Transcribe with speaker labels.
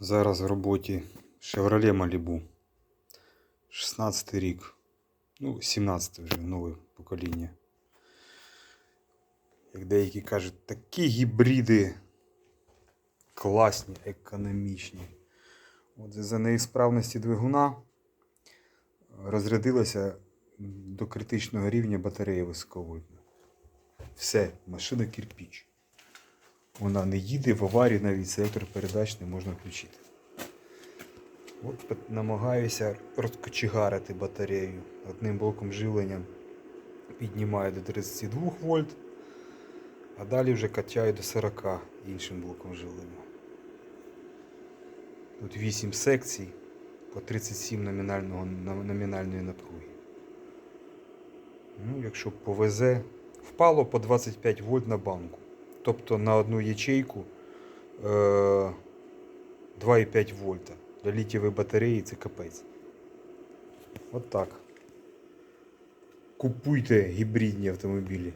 Speaker 1: Зараз в роботі Chevrolet Malibu. 16 рік. Ну, 17 вже нове покоління. Як деякі кажуть, такі гібриди класні, економічні. От за неісправності двигуна розрядилася до критичного рівня батарея високовольтна. Все, машина кирпіч. Вона не їде в аварії, навіть селектор передач не можна включити. От намагаюся розкочегарити батарею. Одним блоком живлення піднімаю до 32 вольт, а далі вже качаю до 40 іншим блоком живлення. Тут 8 секцій по 37 номінального, номінальної напруги. Ну, якщо повезе, впало по 25 вольт на банку. Тобто на одну ячейку е, 2,5 вольта. Для літієвої батареї це капець. От так. Купуйте гібридні автомобілі.